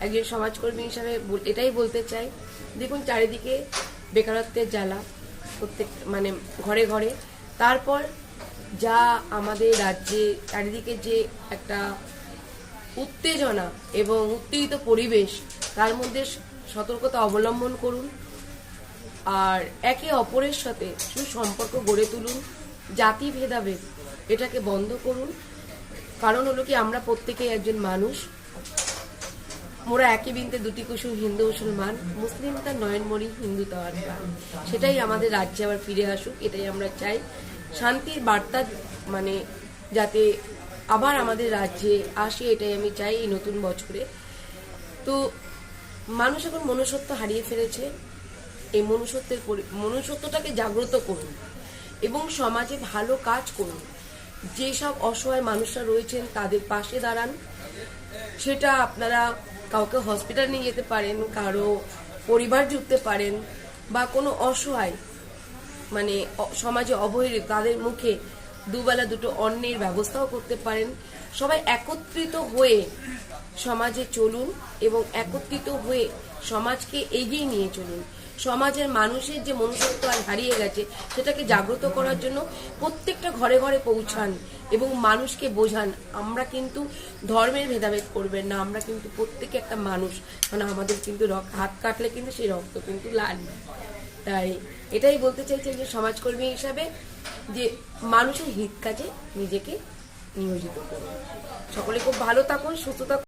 একজন সমাজকর্মী হিসাবে এটাই বলতে চাই। দেখুন, চারিদিকে বেকারত্বের জ্বালা প্রত্যেক মানে ঘরে ঘরে। তারপর যা আমাদের রাজ্যে চারিদিকে যে একটা উত্তেজনা এবং উত্তেজিত পরিবেশ, তার মধ্যে সতর্কতা অবলম্বন করুন। আর একে অপরের সাথে সুসম্পর্ক গড়ে তুলুন। জাতি ভেদাভেদ এটাকে বন্ধ করুন। কারণ হলো কি, আমরা প্রত্যেকেই একজন মানুষ। মোরা একই বিনতে দুটি কুসুম হিন্দু মুসলমান, মুসলিম তার নয়নমণি হিন্দু তার সেটাই আমাদের রাজ্যে আবার ফিরে আসুক, এটাই আমরা চাই। শান্তির বার্তা মানে যাতে আবার আমাদের রাজ্যে আসে, এটাই আমি চাই এই নতুন বছরে। তো, মানুষ এখন মনুষ্যত্ব হারিয়ে ফেলেছে। এই মনুষ্যত্বের মনুষ্যত্বটাকে জাগ্রত করুন এবং সমাজে ভালো কাজ করুন। যেসব অসহায় মানুষরা রয়েছেন, তাদের পাশে দাঁড়ান। সেটা আপনারা কাউকে হসপিটাল নিয়ে যেতে পারেন, কারও পরিবার জুড়তে পারেন, বা কোনো অসহায় মানে সমাজে অবহেলিত, তাদের মুখে দুবেলা দুটো অন্নের ব্যবস্থাও করতে পারেন। সবাই একত্রিত হয়ে সমাজে চলুন এবং একত্রিত হয়ে সমাজকে এগিয়ে নিয়ে চলুন। সমাজের মানুষের যে মনুষ্যত্ব আর হারিয়ে গেছে, সেটাকে জাগ্রত করার জন্য প্রত্যেকটা ঘরে ঘরে পৌঁছান এবং মানুষকে বোঝান। আমরা কিন্তু ধর্মের ভেদাভেদ করবেন না, আমরা কিন্তু প্রত্যেকে একটা মানুষ। মানে আমাদের কিন্তু রক- হাত কাটলে কিন্তু সেই রক্ত কিন্তু লাল। তাই এটাই বলতে চাইছি যে সমাজকর্মী হিসাবে যে মানুষের হিত কাজে নিজেকে নিয়োজিত করুন। সকলে খুব ভালো থাকুন সুস্থ থাকুন।